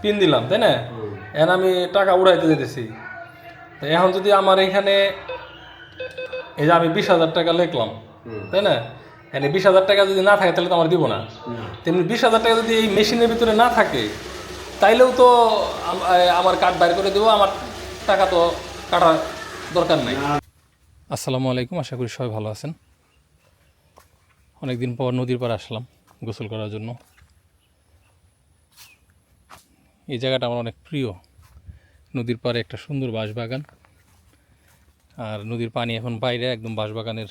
Pin দিলাম তাই না? এখন আমি টাকা উড়াইতে যেতেছি তো এখন যদি আমার এখানে এই যে আমি বিশ হাজার টাকা লিখলাম তাই না? এখানে বিশ হাজার টাকা যদি না থাকে তাহলে তো আমার দিব না। তেমনি বিশ হাজার টাকা যদি এই মেশিনের ভিতরে না থাকে তাইলেও তো আমার কার্ড বাইর করে দেবো আমার টাকা তো কাটার দরকার নাই। আসসালামু আলাইকুম আশা করি সবাই ভালো আছেন। অনেকদিন পর নদীর পাড়ে আসলাম গোসল করার জন্য। এই জায়গাটা আমার অনেক প্রিয়। নদীর পাড়ে একটা সুন্দর বাঁশবাগান। আর নদীর পানি এখন বাইরে একদম বাঁশবাগানের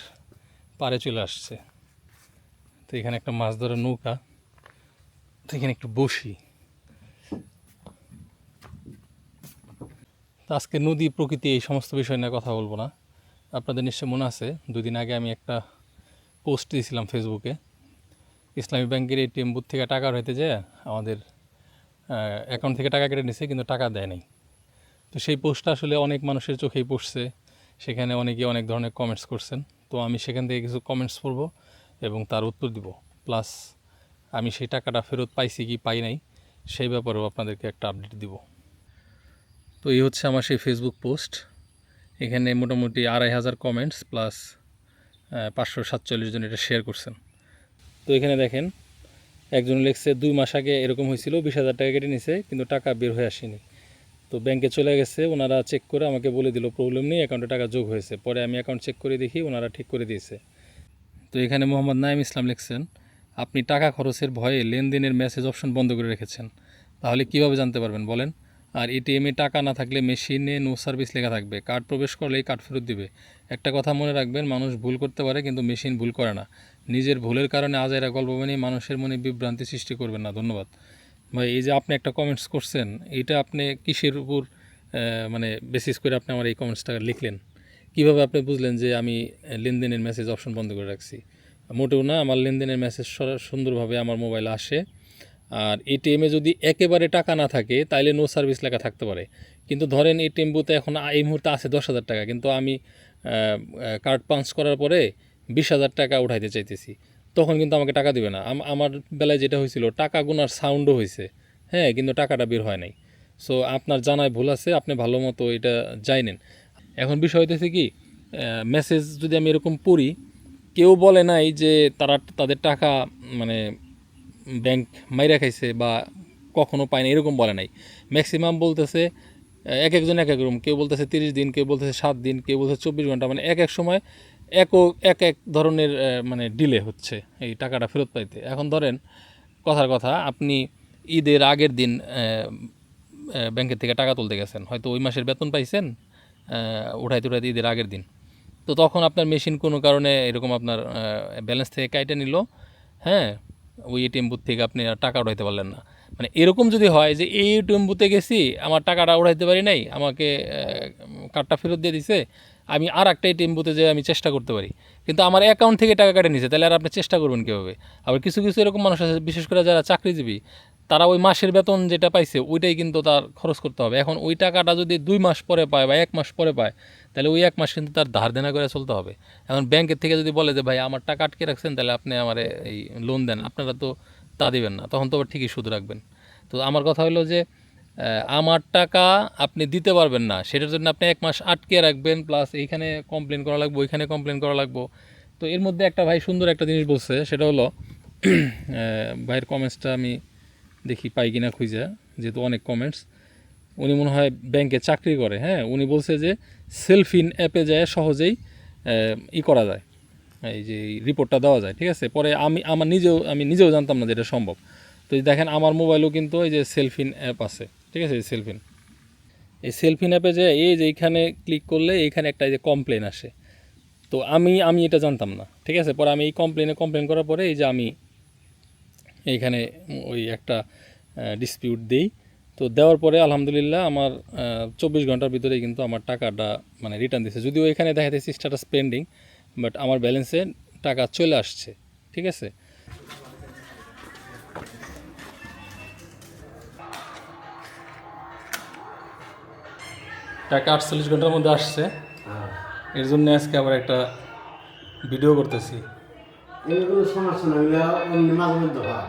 পাড়ে চলে আসছে। তো এখানে একটা মাছ ধরার নৌকা, তো এখানে একটু বসি। তো আজকে নদী, প্রকৃতি এই সমস্ত বিষয় নিয়ে কথা বলব না। আপনাদের নিশ্চয় মনে আছে, দুদিন আগে আমি একটা পোস্ট দিয়েছিলাম ফেসবুকে ইসলামী ব্যাংকের এটিএম বুথ থেকে টাকা রইতে যে আমাদের অ্যাকাউন্ট থেকে টাকা কেটে নিছে, কিন্তু টাকা দেয় নাই। তো সেই পোস্টটা আসলে অনেক মানুষের চোখেই পড়ছে। সেখানে অনেকে অনেক ধরনের কমেন্টস করছেন। তো আমি সেখান থেকে কিছু কমেন্টস করব এবং তার উত্তর দিব। প্লাস আমি সেই টাকাটা ফেরত পাইছি কি পাই নাই, সেই ব্যাপারেও আপনাদেরকে একটা আপডেট দিব। তো এই হচ্ছে আমার সেই ফেসবুক পোস্ট এখানে মোটামুটি আড়াই হাজার কমেন্টস প্লাস পাঁচশো সাতচল্লিশ জন এটা শেয়ার করছেন। তো এখানে দেখেন একজন লিখছে, দুই মাস আগে এরকম হয়েছিল, বিশ হাজার টাকা কেটে নিছে, কিন্তু টাকা বের হয়ে আসেনি। তো ব্যাংকে চলে গেছে, ওনারা চেক করে আমাকে বলে দিল প্রবলেম নেই অ্যাকাউন্টে টাকা যোগ হয়েছে। পরে আমি অ্যাকাউন্ট চেক করে দেখি, ওনারা ঠিক করে দিয়েছে। তো এখানে মোহাম্মদ নাইম ইসলাম লিখছেন, আপনি টাকা খরচের ভয়ে লেনদেনের মেসেজ অপশন বন্ধ করে রেখেছেন। তাহলে কীভাবে জানতে পারবেন? বলেন। আর এটিএমে টাকা না থাকলে মেশিনে নো সার্ভিস লেখা থাকবে। কার্ড প্রবেশ করলেই কার্ড ফেরত দিবে। একটা কথা মনে রাখবেন, মানুষ ভুল করতে পারে কিন্তু মেশিন ভুল করে না। নিজের ভুলের কারণে আজ এরা গল্প বানিয়ে মানুষের মনে বিভ্রান্তি সৃষ্টি করবেন না। ধন্যবাদ। ভাই, এই যে আপনি একটা কমেন্টস করছেন, এটা আপনি কিসের উপর মানে বেসিস করে আপনি আমার এই কমেন্টসটা লিখলেন? কীভাবে আপনি বুঝলেন যে আমি লেনদেনের মেসেজ অপশন বন্ধ করে রাখছি? মোটেও না, আমার লেনদেনের মেসেজ সুন্দরভাবে আমার মোবাইলে আসে। আর এটিএমে যদি একেবারে টাকা না থাকে, তাইলে নো সার্ভিস লেখা থাকতে পারে। কিন্তু ধরেন এটিএম বুথে এখন এই মুহূর্তে আছে দশ হাজার টাকা, কিন্তু আমি কার্ড পাঞ্চ করার পরে বিশ হাজার টাকা উঠাইতে চাইতেছি। তখন কিন্তু আমাকে টাকা দিবে না। আমার বেলায় যেটা হয়েছিল, টাকা গুনার সাউন্ডও হয়েছে হ্যাঁ কিন্তু টাকাটা বের হয় নাই। সো আপনার জানায় ভুল আছে, আপনি ভালো মতো এটা জানেন এখন বিষয় হইতেছে কি মেসেজ যদি আমি এরকম পড়ি, কেউ বলে নাই যে তারা, তাদের টাকা মানে ব্যাংক মাইরা খাইছে বা কখনো পায় না এরকম বলে নাই। ম্যাক্সিমাম বলতেছে, এক একজন এক এক রকম কেউ বলতেছে তিরিশ দিন, কেউ বলতেছে সাত দিন, কেউ বলতেছে চব্বিশ ঘণ্টা মানে এক এক সময় এক এক এক ধরনের মানে ডিলে হচ্ছে এই টাকাটা ফেরত পাইতে। এখন ধরেন, কথার কথা, আপনি ঈদের আগের দিন ব্যাংকের থেকে টাকা তুলতে গেছেন, হয়তো ওই মাসের বেতন পাইছেন উঠাইতে উঠাইতে ঈদের আগের দিন। তো তখন আপনার মেশিন কোনো কারণে এরকম আপনার ব্যালেন্স থেকে কাইটে নিল হ্যাঁ? ওই এটিএম বুথ থেকে আপনি টাকা উঠাইতে পারলেন না। মানে এরকম যদি হয় যে এই এটিএম বুথে গেছি, আমার টাকাটা উঠাইতে পারি নাই, আমাকে কার্ডটা ফেরত দিয়ে দিছে, আমি আর একটা এটিএম বুথে যে আমি চেষ্টা করতে পারি। কিন্তু আমার অ্যাকাউন্ট থেকে টাকা কেটে নিছে, তাহলে আর আপনি চেষ্টা করবেন কীভাবে? আবার কিছু কিছু এরকম মানুষ আছে, বিশেষ করে যারা চাকরিজীবী, তারা ওই মাসের বেতন যেটা পাইছে, ওইটাই কিন্তু তার খরচ করতে হবে। এখন ওই টাকাটা যদি দুই মাস পরে পায় বা এক মাস পরে পায় তাহলে ওই এক মাস কিন্তু তার ধার দেনা করে চলতে হবে। এখন ব্যাংকের থেকে যদি বলে যে, ভাই, আমার টাকা আটকে রাখছেন, তাহলে আপনি আমার এই লোন দেন। আপনারা তো তা দিবেন না। তখন তো আবার ঠিকই সুদ রাখবেন। তো আমার কথা হলো যে আমার টাকা আপনি দিতে পারবেন না। সেটার জন্য আপনি এক মাস আটকে রাখবেন প্লাস এইখানে কমপ্লেন করা লাগবে, ওইখানে কমপ্লেন করা লাগবো। তো এর মধ্যে একটা ভাই সুন্দর একটা জিনিস বলছে, সেটা হলো ভাইয়ের কমেন্টসটা আমি দেখি, পাই কিনা খুঁজে, যেহেতু অনেক কমেন্টস উনি মনে হয় ব্যাংকে চাকরি করে হ্যাঁ? উনি বলছে যে সেলফ ইন অ্যাপে যায় সহজেই ই করা যায়। এই যে রিপোর্টটা দেওয়া যায়, ঠিক আছে? পরে আমি, আমার নিজেও, আমি নিজেও জানতাম না যে এটা সম্ভব। তো দেখেন, আমার মোবাইলেও কিন্তু এই যে সেলফ ইন অ্যাপ আছে, ঠিক আছে? সেলফ ইন এই সেলফ ইন অ্যাপে যে এই যে এইখানে ক্লিক করলে এইখানে একটা এই যে কমপ্লেন আসে। তো আমি আমি এটা জানতাম না, ঠিক আছে? পরে আমি এই কমপ্লেনে কমপ্লেন করার পরে এই যে আমি এইখানে ওই একটা ডিসপিউট দিই। তো দেওয়ার পরে আলহামদুলিল্লাহ আমার চব্বিশ ঘণ্টার ভিতরেই কিন্তু আমার টাকাটা মানে রিটার্ন দিচ্ছে যদিও এখানে দেখা যাচ্ছে স্ট্যাটাস পেন্ডিং বাট আমার ব্যালেন্সে টাকা চলে আসছে ঠিক আছে? টাকা আটচল্লিশ ঘণ্টার মধ্যে আসছে। এর জন্য আজকে আবার একটা ভিডিও করতেছি। হয়।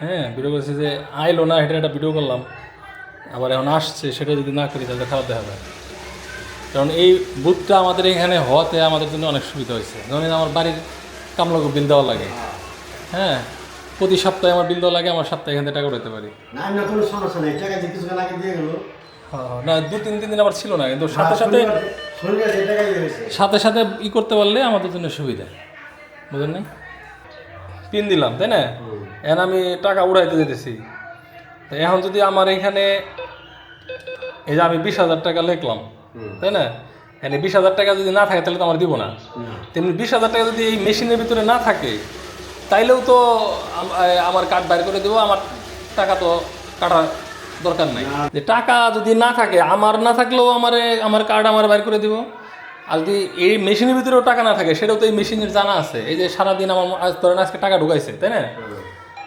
হ্যাঁ ভিডিও করছি যে আইলো না এটা একটা ভিডিও করলাম। আবার এখন আসছে সেটা যদি না করি তাহলে খারাপ দেখাবে কারণ এই বুথটা আমাদের এখানে হওয়াতে আমাদের জন্য অনেক সুবিধা হয়েছে। যেমন আমার বাড়ির কামলাকে বিল দেওয়া লাগে। হ্যাঁ প্রতি সপ্তাহে আমার বিল দেওয়া লাগে আমার সপ্তাহে এখান থেকে টাকা উঠাতে পারি। না না কোনো সমস্যা নেই। টাকা যে কিছুক্ষণ আগে দিয়ে গেলো। না দু তিন তিন দিন আবার ছিল না কিন্তু সাথে সাথে সাথে সাথে ই করতে পারলে আমাদের জন্য সুবিধা। বুঝলেন না পিন দিলাম তাই না? এখন আমি টাকা উড়াইতে যেতেছি। এখন যদি আমার এখানে এই যে আমি বিশ হাজার টাকা লিখলাম তাই না? এখানে বিশ হাজার টাকা যদি না থাকে তাহলে তো আমার দিব না। তেমনি বিশ হাজার টাকা যদি এই মেশিনের ভিতরে না থাকে তাইলেও তো আমার কার্ড বাইর করে দেবো আমার টাকা তো কাটা দরকার নাই। যে টাকা যদি না থাকে আমার না থাকলেও আমার আমার কার্ড আমার বাইর করে দিব। আর যদি এই মেশিনের ভিতরেও টাকা না থাকে সেটাও তো এই মেশিনের জানা আছে। এই যে সারাদিন আমার আজ ধরেন আজকে টাকা ঢুকাইছে তাই না?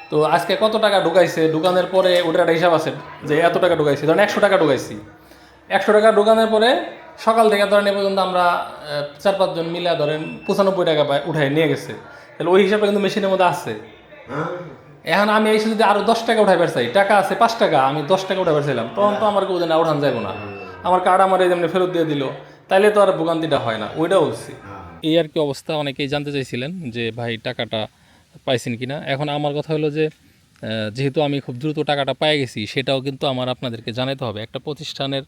তো আজকে কত টাকা ঢুকাইছে? ঢুকানোর পরে ওটার একটা হিসাব আছে যে এত টাকা ঢুকাইছি। ধরেন একশো টাকা ঢুকাইছি। একশো টাকা ঢুকানোর পরে সকাল থেকে ধরেন এ পর্যন্ত আমরা চার পাঁচজন মিলে ধরেন পঁচানব্বই টাকা পাই- উঠাই নিয়ে গেছে। তাহলে ওই হিসাবটা কিন্তু মেশিনের মধ্যে আছে। এখন আমি এসে যদি আরও দশ টাকা উঠাই পারছি টাকা আছে পাঁচ টাকা, আমি দশ টাকা উঠাই পারছিলাম তখন তো আমার কেউ না, উঠান যাব না। আমার কার্ড আমার যেমনি ফেরত দিয়ে দিল, তাইলে তো আর ভোগান্তিটা হয় না, ওইটাও বলছি এই আর কি অবস্থা, অনেকেই জানতে চাইছিলেন যে ভাই টাকাটা পাইছেন কিনা। এখন আমার কথা হলো যে যেহেতু আমি খুব দ্রুত টাকাটা পেয়ে গেছি, সেটাও কিন্তু আমার আপনাদেরকে জানাতে হবে। একটা প্রতিষ্ঠানের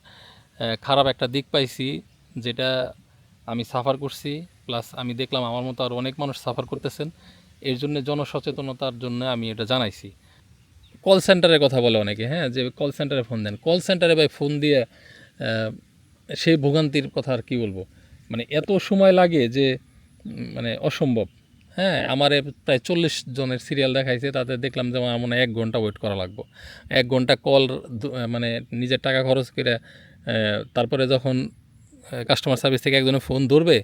খারাপ একটা দিক পাইছি, যেটা আমি সাফার করছি, প্লাস আমি দেখলাম আমার মতো আর অনেক মানুষ সাফার করতেছেন। এর জন্য জনসচেতনতার জন্য আমি এটা জানাইছি। কল সেন্টারের কথা বলে অনেকে হ্যাঁ যে কল সেন্টারে ফোন দেন। কল সেন্টারে ভাই ফোন দিয়ে সেই ভোগান্তির কথা আর কি বলব? মানে এত সময় লাগে যে মানে অসম্ভব। হ্যাঁ আমার প্রায় চল্লিশ জনের সিরিয়াল দেখাইছে, তাতে দেখলাম যে আমার মনে এক ঘণ্টা ওয়েট করা লাগবে। এক ঘণ্টা কল মানে নিজের টাকা খরচ করে তারপরে যখন কাস্টমার সার্ভিস থেকে একজনের ফোন ধরবে,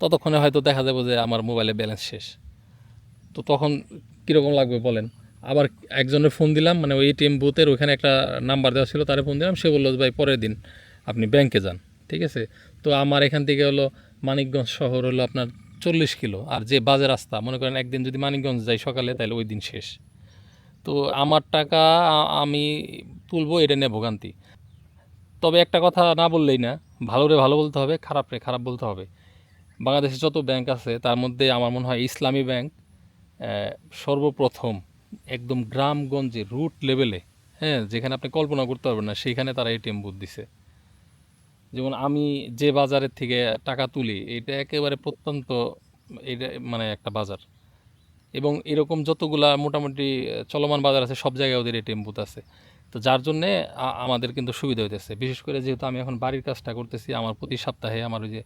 ততক্ষণে হয়তো দেখা যাবে যে আমার মোবাইলে ব্যালেন্স শেষ। তো তখন কীরকম লাগবে বলেন? আবার একজনের ফোন দিলাম মানে ওই এটিএম বুথের ওখানে একটা নাম্বার দেওয়া ছিল, তারে ফোন দিলাম, সে বলল ভাই, পরের দিন আপনি ব্যাংকে যান। ঠিক আছে? তো আমার এখান থেকে হলো মানিকগঞ্জ শহর হলো আপনার চল্লিশ কিলো। আর যে বাজে রাস্তা, মনে করেন একদিন যদি মানিকগঞ্জ যাই সকালে, তাহলে ওই দিন শেষ। তো আমার টাকা আমি তুলবো, এটা নিয়ে ভোগান্তি তবে একটা কথা না বললেই না, ভালো রে ভালো বলতে হবে, খারাপ রে খারাপ বলতে হবে। বাংলাদেশে যত ব্যাংক আছে, তার মধ্যে আমার মনে হয় ইসলামী ব্যাংক সর্বপ্রথম একদম গ্রামগঞ্জে রুট লেভেলে হ্যাঁ যেখানে আপনি কল্পনা করতে পারবেন না, সেইখানে তারা এটিএম বুথ দিছে। যেমন আমি যে বাজারের থেকে টাকা তুলি, এটা একেবারে প্রত্যন্ত, এটা মানে একটা বাজার। এবং এরকম যতগুলা মোটামুটি চলমান বাজার আছে, সব জায়গায় ওদের এটিএম বুথ আছে। তো যার জন্যে আমাদের কিন্তু সুবিধা হইতেছে। বিশেষ করে যেহেতু আমি এখন বাড়ির কাজটা করতেছি, আমার প্রতি সপ্তাহে আমার ওই যে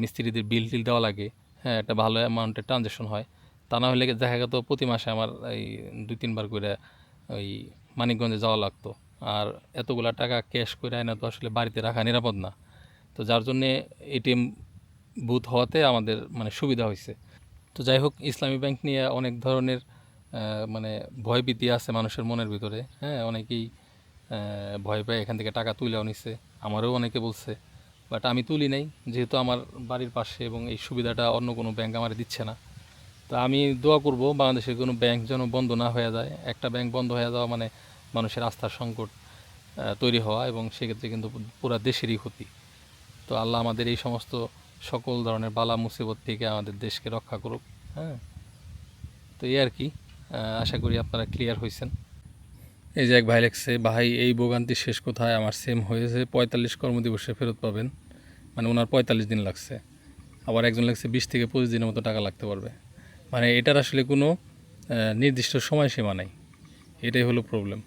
মিস্ত্রিদের বিল টিল দেওয়া লাগে। হ্যাঁ একটা ভালো অ্যামাউন্টের ট্রানজ্যাকশন হয়। তা না হলে দেখা গেত প্রতি মাসে আমার এই দুই, তিনবার করে ওই মানিকগঞ্জে যাওয়া লাগতো। আর এতগুলা টাকা ক্যাশ করে আয়না তো আসলে বাড়িতে রাখা নিরাপদ না। তো যার জন্যে এটিএম বুথ হওয়াতে আমাদের মানে সুবিধা হয়েছে তো যাই হোক, ইসলামী ব্যাংক নিয়ে অনেক ধরনের মানে ভয়ভীতি আছে মানুষের মনের ভিতরে। হ্যাঁ অনেকেই ভয় পায় এখান থেকে টাকা তুলেও নিছে। আমারও অনেকে বলছে বাট আমি তুলি নাই। যেহেতু আমার বাড়ির পাশে এবং এই সুবিধাটা অন্য কোনো ব্যাংক আমার দিচ্ছে না। তা আমি দোয়া করব, বাংলাদেশের কোনো ব্যাংক যেন বন্ধ না হয়ে যায়। একটা ব্যাংক বন্ধ হয়ে যাওয়া মানে মানুষের আস্থার সংকট তৈরি হওয়া এবং সেক্ষেত্রে কিন্তু পুরা দেশেরই ক্ষতি। তো আল্লাহ আমাদের এই সমস্ত সকল ধরনের বালা, মুসিবত থেকে আমাদের দেশকে রক্ষা করুক হ্যাঁ? তো এই আর কি আশা করি আপনারা ক্লিয়ার হয়েছেন এই যে এক ভাই লেখছে, ভাই, এই ভোগান্তি শেষ কোথায়? আমার সেম হয়েছে, পঁয়তাল্লিশ কর্মদিবসে ফেরত পাবেন। মানে ওনার পঁয়তাল্লিশ দিন লাগছে। আবার একজন লাগছে বিশ থেকে পঁচিশ দিনের মতো টাকা লাগতে পারবে। মানে এটার আসলে কোনো নির্দিষ্ট সময়সীমা নাই। এটাই হলো প্রবলেম